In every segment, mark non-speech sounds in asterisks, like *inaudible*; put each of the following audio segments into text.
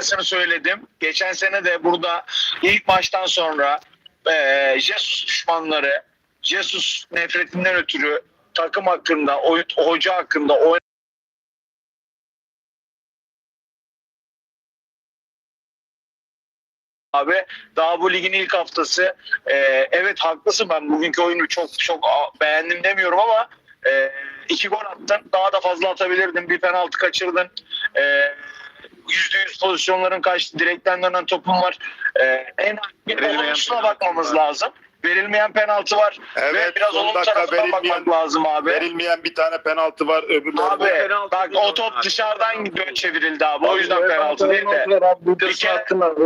aynısını söyledim. Geçen sene de burada ilk maçtan sonra e, Jesus düşmanları, Jesus nefretinden ötürü takım hakkında, oy, hoca hakkında, oyun abi. Daha bu ligin ilk haftası. e, evet haklısın ben bugünkü oyunu çok çok beğendim demiyorum ama e, iki gol attın. Daha da fazla atabilirdin. Bir penaltı kaçırdın. E, Yüzde yüz pozisyonların kaçtı. Direkten dönen topun var. E, en olumsuzuna penaltı bakmamız var. lazım. Verilmeyen penaltı var. Ve Evet, biraz son olumlu dakika tarafından bakmak lazım abi. verilmeyen bir tane penaltı var. Öbürleri Abi penaltı bak o top yani. dışarıdan gidiyor çevrildi abi. O yüzden penaltı değil de. Bir Bir kere- hakkım var. Abi,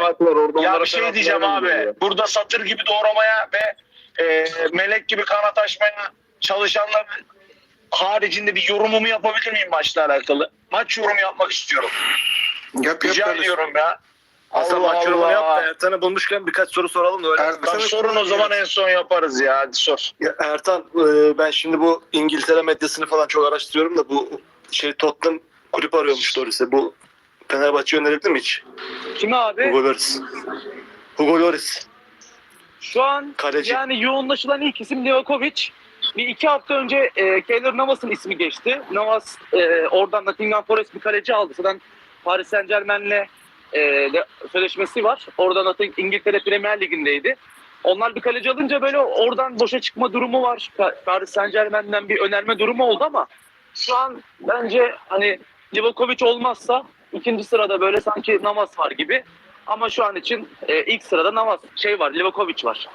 var. Orada Ya bir şey penaltı diyeceğim abi. ya. Burada satır gibi doğramaya ve e, melek gibi kanat açmaya çalışanların haricinde bir yorumumu yapabilir miyim maçla alakalı? Maç yorumu yapmak istiyorum. Yap Rica kardeşim. ediyorum ya. Allah maç yorumunu Allah. yap da Ertan'ı bulmuşken birkaç soru soralım da öyle. Ertan- sorun o zaman en son yaparız ya. Hadi sor. Ya Ertan e, ben şimdi bu İngiltere medyasını falan çok araştırıyorum da bu şey Tottenham kulüp arıyormuş Doris'e. Bu Fenerbahçe önerebilir mi hiç? Kimi abi? Hugo Lloris. Hugo Lloris. Şu an Kaleci. yani yoğunlaşılan ilk isim Livakovic. Bir iki hafta önce e, Keylor Navas'ın ismi geçti. Navas e, oradan Nottingham Forest bir kaleci aldı. Zaten Paris Saint Germain'le e, sözleşmesi var. Oradan Notting- İngiltere Premier Ligi'ndeydi. Onlar bir kaleci alınca böyle oradan boşa çıkma durumu var. Pa- Paris Saint Germain'den bir önerme durumu oldu ama şu an bence hani Livakovic olmazsa ikinci sırada böyle sanki Navas var gibi. Ama şu an için e, ilk sırada Navas şey var, Livakovic var.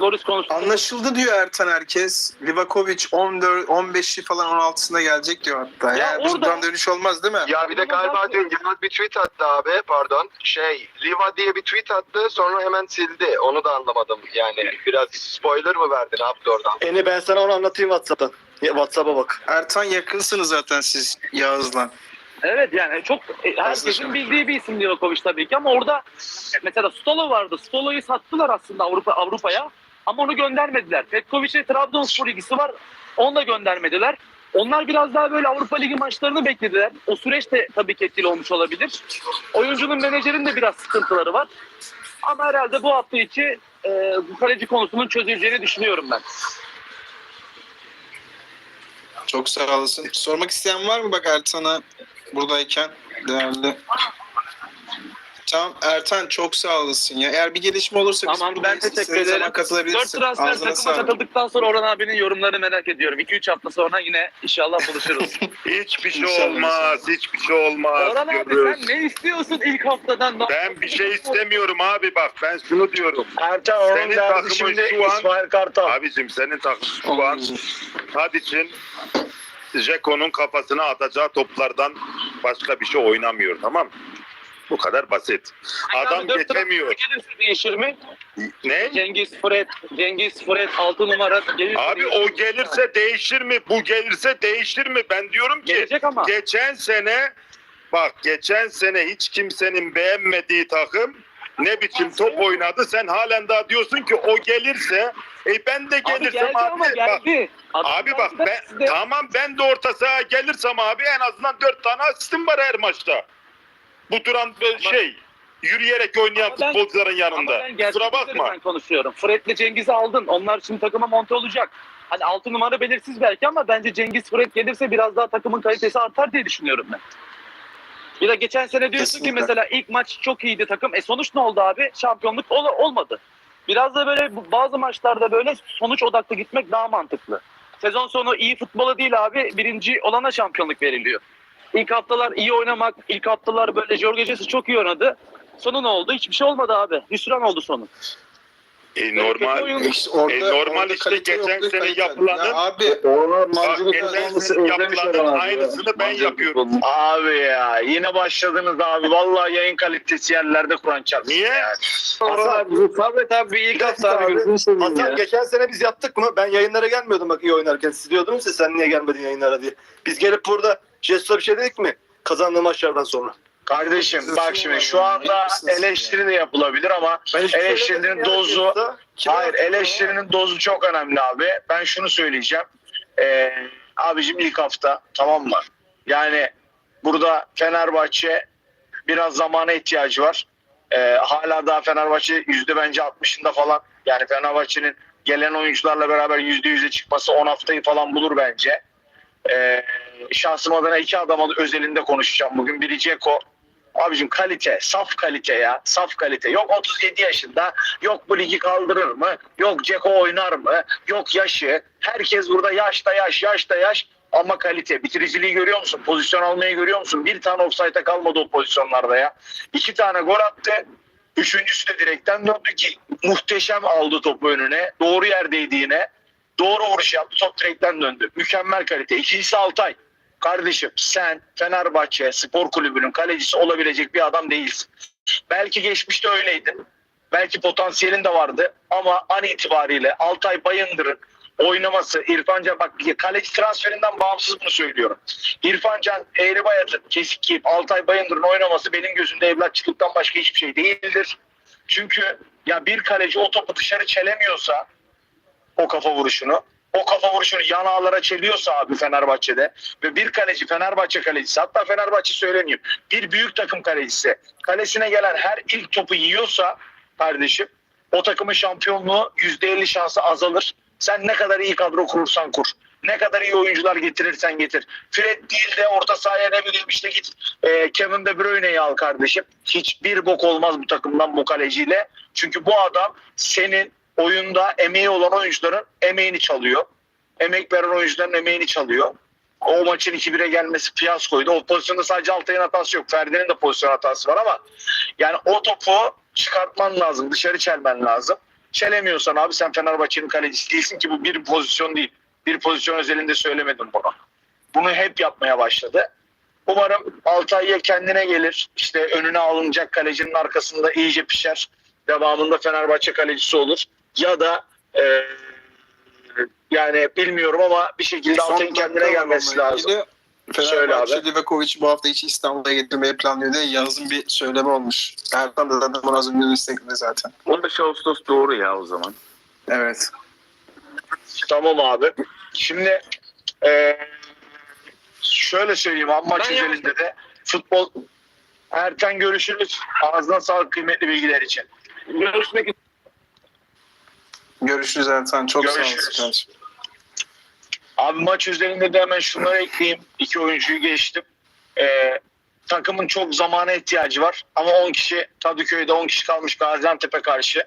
Loris konusunda Anlaşıldı diyor Ertan herkes. Livakovic 14 15'i falan 16'sında gelecek diyor hatta. Ya Ya, orada- buradan dönüş olmaz değil mi? Ya bir de galiba dün Yılmaz bir tweet attı abi pardon. Şey Liva diye bir tweet attı sonra hemen sildi. Onu da anlamadım. Yani biraz spoiler mı verdi ne yaptı oradan? Eni ben sana onu anlatayım WhatsApp'tan. Ya, WhatsApp'a bak. Ertan yakınsınız zaten siz Yağız'la. Evet yani çok e, herkesin bildiği bir isim Livakovic tabii ki ama orada mesela Stolo vardı. Stolo'yu sattılar aslında Avrupa Avrupa'ya ama onu göndermediler. Petkovic'e Trabzonspor ilgisi var. Onu da göndermediler. Onlar biraz daha böyle Avrupa Ligi maçlarını beklediler. O süreç de tabii ki etkili olmuş olabilir. Oyuncunun menajerin de biraz sıkıntıları var. Ama herhalde bu hafta içi e, bu kaleci konusunun çözüleceğini düşünüyorum ben. Çok sağ olasın. Sormak isteyen var mı bak Ertan'a buradayken değerli. Tamam Ertan çok sağ olasın ya. Eğer bir gelişme olursa biz Tamam ben buradayız. teşekkür ederim. zaman katılabilirsin. Dört transfer Ağzına takıma sağlık. katıldıktan sonra Orhan abinin yorumlarını merak ediyorum. 2-3 hafta sonra yine inşallah buluşuruz. *laughs* Hiçbir şey İnşallah. olmaz. Hiçbir şey olmaz. Orhan abi Görürüz. sen ne istiyorsun ilk haftadan? Ben bir şey istemiyorum abi bak ben şunu diyorum. Ertan onun Senin takımın şimdi şu an- İsmail Kartal. Abicim senin takım şu an Tadic'in Jeko'nun kafasına atacağı toplardan başka bir şey oynamıyor tamam mı? Bu kadar basit. Adam Abi, geçemiyor. Gelirse değişir mi? Ne? Cengiz Fred, Cengiz Fred 6 numara gelirse Abi değişir o mi? gelirse değişir mi? Bu gelirse değişir mi? Ben diyorum ki gelecek ama. geçen sene bak geçen sene hiç kimsenin beğenmediği takım ne biçim top oynadı. Sen halen daha diyorsun ki o gelirse e ben de Abi gelirsem abi, ama bak geldi. Adam Abi bak de ben sizde- tamam ben de orta sahaya gelirsem abi en azından dört tane asistim var her maçta. Bu duran e, şey yürüyerek oynayan Ama ben- futbolcuların Ama yanında. ben gerçek Kusura bakma. üzerinden konuşuyorum. Fred'le Cengiz'i aldın. Onlar şimdi takıma monte olacak. Hani 6 numara belirsiz belki ama bence Cengiz Fred gelirse biraz daha takımın kalitesi artar diye düşünüyorum ben. Bir de geçen sene diyorsun Kesinlikle. ki mesela ilk maç çok iyiydi takım. E sonuç ne oldu abi? Şampiyonluk ol- olmadı. Biraz da böyle bazı maçlarda böyle sonuç odaklı gitmek daha mantıklı. Sezon sonu iyi futbola değil abi. Birinci olana şampiyonluk veriliyor. İlk haftalar iyi oynamak, ilk haftalar böyle Jorge Jesus çok iyi oynadı. Sonu ne oldu? Hiçbir şey olmadı abi. Hüsran oldu sonu. E, normal. İşte orada, E, normal işte geçen sene yapılanın- Ya abi Bak geçen sene yapılanın aynısını ben yapıyorum. Abi ya yine başladınız abi. Vallahi yayın kalitesi yerlerde Kur'an çarpsın. Niye? yani. Hasan, Sabret abi bir ilk hafta abi, Hasan geçen sene biz yaptık mı? Ben yayınlara gelmiyordum bak iyi oynarken. Siz diyordunuz ya sen niye gelmedin yayınlara diye. Biz gelip burada Jesus'a bir şey dedik mi? Kazandığı maçlardan sonra. Kardeşim bak şimdi şu anda eleştiri de yapılabilir ama şey eleştirinin dozu hayır eleştirinin dozu çok önemli abi. Ben şunu söyleyeceğim. Ee, abicim ilk hafta tamam mı? Yani burada Fenerbahçe Biraz zamana ihtiyacı var. Ee, hala daha Fenerbahçe yüzde bence 60'ında falan. Yani Fenerbahçe'nin gelen oyuncularla beraber yüzde yüze çıkması 10 haftayı falan bulur bence. Ee, şahsım adına iki adam özelinde konuşacağım bugün. Biri Ceko. Abicim kalite, saf kalite ya. Saf kalite. Yok 37 yaşında, yok bu ligi kaldırır mı? Yok Ceko oynar mı? Yok yaşı. Herkes burada yaşta yaş, yaşta yaş. Ama kalite. Bitiriciliği görüyor musun? Pozisyon almayı görüyor musun? Bir tane offside'a kalmadı o pozisyonlarda ya. İki tane gol attı. Üçüncüsü de direkten döndü ki muhteşem aldı topu önüne. Doğru yerdeydi yine. Doğru vuruş yaptı. Top direkten döndü. Mükemmel kalite. İkincisi Altay. Kardeşim sen Fenerbahçe Spor Kulübü'nün kalecisi olabilecek bir adam değilsin. Belki geçmişte öyleydin. Belki potansiyelin de vardı. Ama an itibariyle Altay Bayındır'ın oynaması, İrfan Can bak kaleci transferinden bağımsız bunu söylüyorum. İrfan Can, Eğri Bayat'ın, Kesik Kiyip, Altay Bayındır'ın oynaması benim gözümde evlatçılıktan başka hiçbir şey değildir. Çünkü ya bir kaleci o topu dışarı çelemiyorsa o kafa vuruşunu o kafa vuruşunu yan ağlara çeliyorsa abi Fenerbahçe'de ve bir kaleci Fenerbahçe kalecisi hatta Fenerbahçe söylemiyorum bir büyük takım kalecisi kalesine gelen her ilk topu yiyorsa kardeşim o takımın şampiyonluğu %50 şansı azalır. Sen ne kadar iyi kadro kurursan kur. Ne kadar iyi oyuncular getirirsen getir. Fred değil de orta sahaya ne bileyim işte git e, Kevin De Bruyne'yi al kardeşim. Hiçbir bok olmaz bu takımdan bu kaleciyle. Çünkü bu adam senin oyunda emeği olan oyuncuların emeğini çalıyor. Emek veren oyuncuların emeğini çalıyor. O maçın 2-1'e gelmesi fiyaskoydu. O pozisyonda sadece Altay'ın hatası yok. Ferdi'nin de pozisyon hatası var ama yani o topu çıkartman lazım. Dışarı çelmen lazım. Çelemiyorsan abi sen Fenerbahçe'nin kalecisi değilsin ki bu bir pozisyon değil. Bir pozisyon özelinde söylemedim bunu. Bunu hep yapmaya başladı. Umarım Altay'ya kendine gelir. İşte önüne alınacak kalecinin arkasında iyice pişer. Devamında Fenerbahçe kalecisi olur. Ya da e, yani bilmiyorum ama bir şekilde Altay'ın kendine gelmesi lazım. Fenerbahçe Livakovic bu hafta içi İstanbul'a getirmeyi planlıyor diye Yağız'ın bir söylemi olmuş. Ertan da zaten bunu az önce destekledi zaten. 15 Ağustos doğru ya o zaman. Evet. Tamam abi. Şimdi e, şöyle söyleyeyim abi maç Ben özelinde de futbol Erken görüşürüz. Ağzına sağlık kıymetli bilgiler için. Görüşmek Görüşürüz Ertan. Çok sağ Görüşürüz. olasın kardeşim. Abi maç üzerinde de hemen şunları ekleyeyim. İki oyuncuyu geçtim. Ee, takımın çok zamana ihtiyacı var. Ama 10 kişi Kadıköy'de 10 kişi kalmış Gaziantep'e karşı.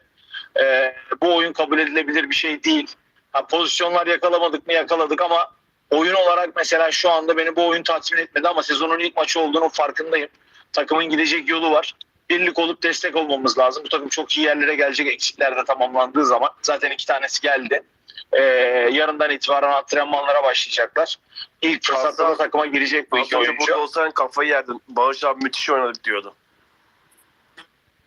Ee, bu oyun kabul edilebilir bir şey değil. Ha, pozisyonlar yakalamadık mı yakaladık ama oyun olarak mesela şu anda beni bu oyun tatmin etmedi ama sezonun ilk maçı olduğunu farkındayım. Takımın gidecek yolu var. Birlik olup destek olmamız lazım. Bu takım çok iyi yerlere gelecek eksikler de tamamlandığı zaman. Zaten iki tanesi geldi. Ee, yarından itibaren antrenmanlara başlayacaklar. İlk fırsatta da takıma girecek bu iki oyuncu. burada olsan kafayı yerdin. Bağış abi müthiş oynadık diyordu.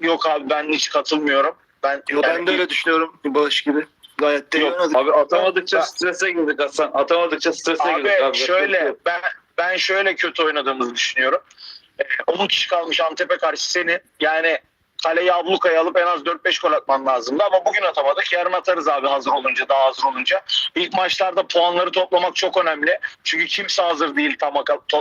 Yok abi ben hiç katılmıyorum. Ben, Yo, ben de öyle düşünüyorum. Bağış gibi. Gayet de iyi Yok, oynadık. Abi atamadıkça Ben- strese girdik Hasan. Atamadıkça strese girdik Abi abi. şöyle ben ben şöyle kötü oynadığımızı düşünüyorum. Ee, 10 kişi kalmış Antep'e karşı senin yani kaleyi ablukaya alıp en az 4-5 gol atman lazımdı ama bugün atamadık. Yarın atarız abi hazır olunca daha hazır olunca. İlk maçlarda puanları toplamak çok önemli. Çünkü kimse hazır değil tam,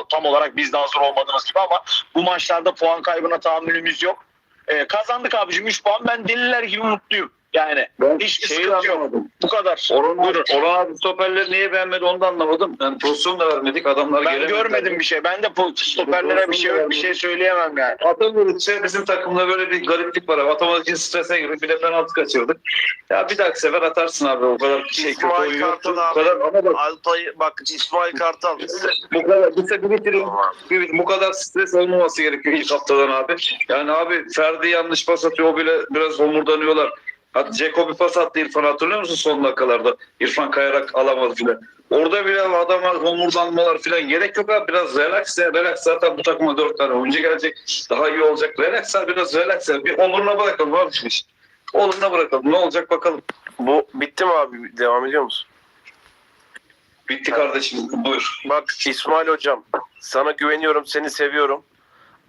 tam olarak biz de hazır olmadığımız gibi ama bu maçlarda puan kaybına tahammülümüz yok. Ee, kazandık abicim 3 puan. Ben deliler gibi mutluyum. Yani ben hiçbir şeyi sıkıntı yok. anlamadım. bu kadar. Orhan, Buyurun. Orhan abi stoperleri niye beğenmedi onu da anlamadım. Yani pozisyon da vermedik adamlar Ben görmedim bir şey. Ben de stoperlere bir şey yok, bir şey söyleyemem yani. Atamadıkça bizim takımda böyle bir gariplik var abi. Atamadıkça strese girdik. Bir de penaltı kaçırdık. Ya bir dahaki sefer atarsın abi. O kadar şey kötü İsmail oyun yoktu. Kartal Bu abi. kadar ama bak Altay bak İsmail Kartal. bu kadar bir bir bitirin. Bir- bu kadar stres olmaması gerekiyor ilk haftadan abi. Yani abi Ferdi yanlış pas atıyor. O bile biraz homurdanıyorlar. Hatta Ceko bir pas attı İrfan hatırlıyor musun son dakikalarda? İrfan kayarak alamadı filan. Orada bile adamlar homurdanmalar filan gerek yok abi. Biraz relax ya. Relax zaten bu takıma dört tane oyuncu gelecek. Daha iyi olacak. Relax abi biraz relax ya. Bir oluruna bırakalım abi şu iş. Oluruna bırakalım. Ne olacak bakalım. Bu bitti mi abi? Devam ediyor musun? Bitti kardeşim. Buyur. Bak İsmail hocam sana güveniyorum seni seviyorum.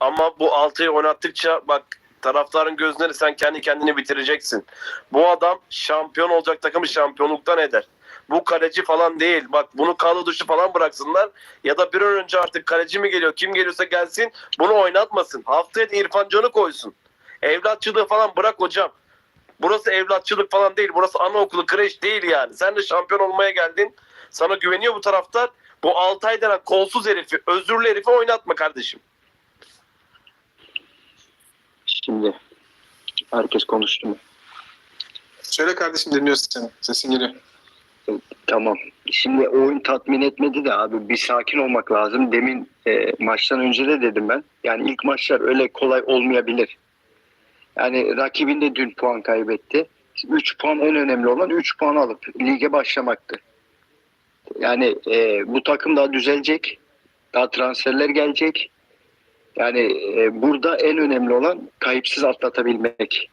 Ama bu Altay'ı oynattıkça bak taraftarın gözleri sen kendi kendini bitireceksin. Bu adam şampiyon olacak takımı şampiyonluktan eder. Bu kaleci falan değil. Bak bunu kadro dışı falan bıraksınlar. Ya da bir an önce artık kaleci mi geliyor kim geliyorsa gelsin bunu oynatmasın. Haftaya da İrfan Can'ı koysun. Evlatçılığı falan bırak hocam. Burası evlatçılık falan değil. Burası anaokulu, kreş değil yani. Sen de şampiyon olmaya geldin. Sana güveniyor bu taraftar. Bu Altay denen kolsuz herifi, özürlü herifi oynatma kardeşim. Şimdi herkes konuştu mu? Söyle kardeşim dinliyoruz seni. Sesin geliyor. Tamam. Şimdi oyun tatmin etmedi de abi bir sakin olmak lazım. Demin e, maçtan önce de dedim ben. Yani ilk maçlar öyle kolay olmayabilir. Yani rakibin de dün puan kaybetti. 3 puan en önemli olan 3 puan alıp lige başlamaktı. Yani e, bu takım daha düzelecek. Daha transferler gelecek. Yani e, burada en önemli olan kayıpsız atlatabilmek.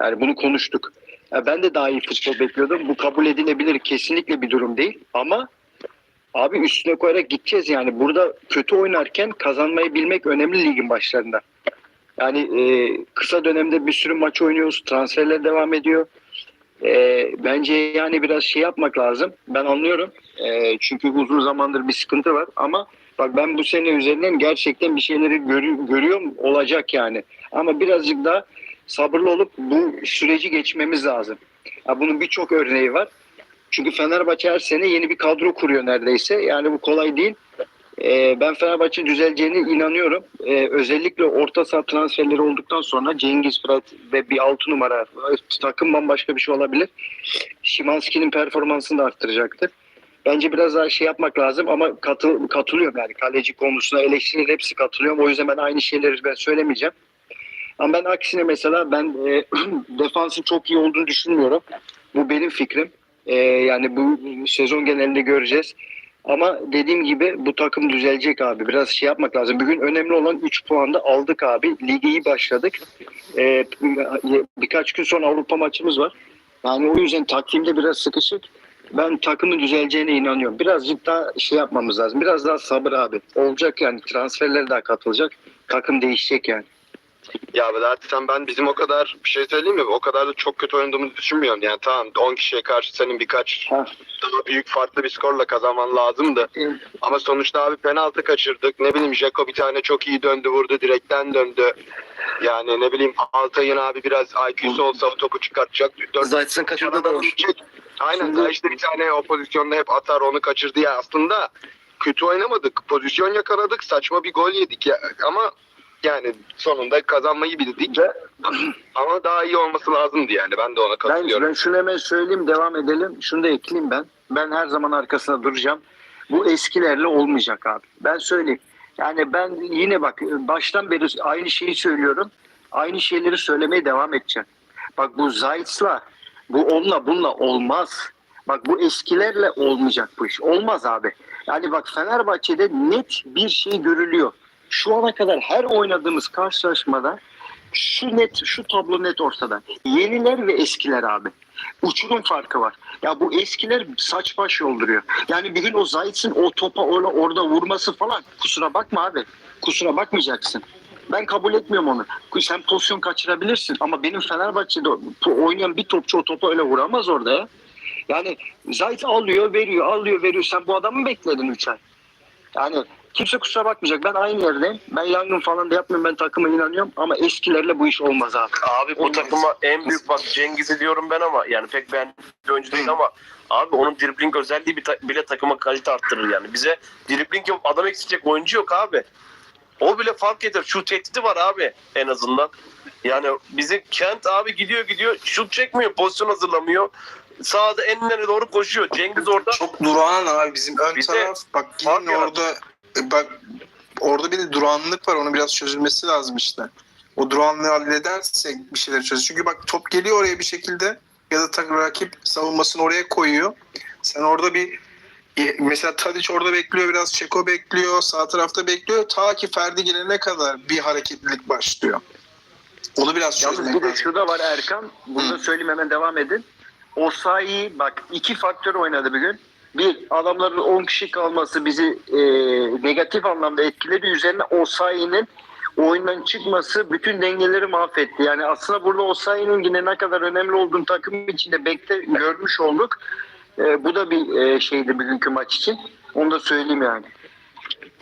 Yani bunu konuştuk. Ya ben de daha iyi futbol bekliyordum. Bu kabul edilebilir kesinlikle bir durum değil. Ama abi üstüne koyarak gideceğiz yani. Burada kötü oynarken kazanmayı bilmek önemli ligin başlarında. Yani e, kısa dönemde bir sürü maç oynuyoruz. Transferler devam ediyor. E, bence yani biraz şey yapmak lazım. Ben anlıyorum. E, çünkü uzun zamandır bir sıkıntı var. Ama bak ben bu sene üzerinden gerçekten bir şeyleri görü- görüyorum olacak yani. Ama birazcık daha sabırlı olup bu süreci geçmemiz lazım. Ya bunun birçok örneği var. Çünkü Fenerbahçe her sene yeni bir kadro kuruyor neredeyse. Yani bu kolay değil. Ee, ben Fenerbahçe'nin düzeleceğine inanıyorum. Ee, özellikle orta saha transferleri olduktan sonra Cengiz Fırat ve bir altı numara takım bambaşka bir şey olabilir. Şimanski'nin performansını da arttıracaktır. Bence biraz daha şey yapmak lazım ama katıl, katılıyorum yani kaleci konusuna eleştiriler hepsi katılıyorum. O yüzden ben aynı şeyleri ben söylemeyeceğim. Ama ben aksine mesela ben e, *clears throat* defansın çok iyi olduğunu düşünmüyorum. Bu benim fikrim. E, yani bu sezon genelinde göreceğiz. Ama dediğim gibi bu takım düzelecek abi. Biraz şey yapmak lazım. Bugün önemli olan 3 puanda aldık abi. Lige iyi başladık. E, birkaç gün sonra Avrupa maçımız var. Yani o yüzden takvimde biraz sıkışık. Ben takımın düzeleceğine inanıyorum. Birazcık daha şey yapmamız lazım. Biraz daha sabır abi. Olacak yani transferler daha katılacak. Takım değişecek yani. Ya zaten ben bizim o kadar bir şey söyleyeyim mi? O kadar da çok kötü oynadığımızı düşünmüyorum. Yani tamam 10 kişiye karşı senin birkaç Ha. daha büyük farklı bir skorla kazanman lazımdı. Ama sonuçta abi penaltı kaçırdık. Ne bileyim Jeko bir tane çok iyi döndü vurdu direkten döndü. Yani ne bileyim Altay'ın abi biraz IQ'su olsa o topu çıkartacak. Zayt'sın kaçırdı da var. Aynen Şimdi- işte bir tane o pozisyonda hep atar onu kaçırdı ya. Aslında kötü oynamadık. Pozisyon yakaladık. Saçma bir gol yedik ya. Ama yani sonunda kazanmayı bildik. *clears throat* Ama daha iyi olması lazımdı yani. Ben de ona Ben, katılıyorum. ben şunu hemen söyleyeyim devam edelim. Şunu da ekleyeyim ben. Ben her zaman arkasında duracağım. Bu eskilerle olmayacak abi. Ben söyleyeyim. Yani ben yine bak baştan beri aynı şeyi söylüyorum. Aynı şeyleri söylemeye devam edeceğim. Bak bu Zayt'la bu onunla bununla olmaz. Bak bu eskilerle olmayacak bu iş. Olmaz abi. Yani bak Fenerbahçe'de net bir şey görülüyor. Şu ana kadar her oynadığımız karşılaşmada şu net, şu tablo net ortada. Yeniler ve eskiler abi. Uçurum farkı var. Ya bu eskiler saç baş yolduruyor. Yani bir gün o Zayt'sin o topa orada, orada vurması falan kusura bakma abi. Kusura bakmayacaksın. Ben kabul etmiyorum onu. Sen pozisyon kaçırabilirsin ama benim Fenerbahçe'de oynayan bir topçu o topa öyle vuramaz orada ya. Yani Zayt alıyor, veriyor, alıyor, veriyor. Sen bu adamı mı bekledin 3 ay? Yani kimse kusura bakmayacak. Ben aynı yerdeyim. Ben yangın falan da yapmıyorum. Ben takıma inanıyorum. Ama eskilerle bu iş olmaz abi. Abi bu Olmaz. takıma en büyük bak Cengiz'i diyorum ben ama yani pek ben bir oyuncu değil ama abi onun dribbling özelliği bir ta- bile takıma kalite arttırır yani. Bize dribbling yok adam eksiltecek oyuncu yok abi. O bile fark eder. Şu tehdidi var abi en azından. Yani bizi Kent abi gidiyor gidiyor şut çekmiyor pozisyon hazırlamıyor. Sağda enlerine doğru koşuyor. Cengiz orada Çok durağan abi bizim ön Bir de taraf. Bak fark yine yarattı. orada e, bak orada bir de durağanlık var. Onu biraz çözülmesi lazım işte. O durağanlığı halledersek bir şeyler çözülür. Çünkü bak top geliyor oraya bir şekilde ya da tak, rakip savunmasını oraya koyuyor. Sen orada bir e, mesela Tadic orada bekliyor biraz Çeko bekliyor sağ tarafta bekliyor ta ki Ferdi gelene kadar bir hareketlilik başlıyor. Onu biraz Yalnız bir de lazım. şurada var Erkan. Bunu Hı. söyleyeyim hemen devam edin. Osayi bak iki faktör oynadı bugün. Bir adamların 10 kişi kalması bizi e, negatif anlamda etkiledi. Üzerine Osayi'nin oyundan çıkması bütün dengeleri mahvetti. Yani aslında burada Osayi'nin yine ne kadar önemli olduğunu takım içinde bekle görmüş olduk. E, bu da bir e, şeydi bugünkü maç için. Onu da söyleyeyim yani.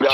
Ya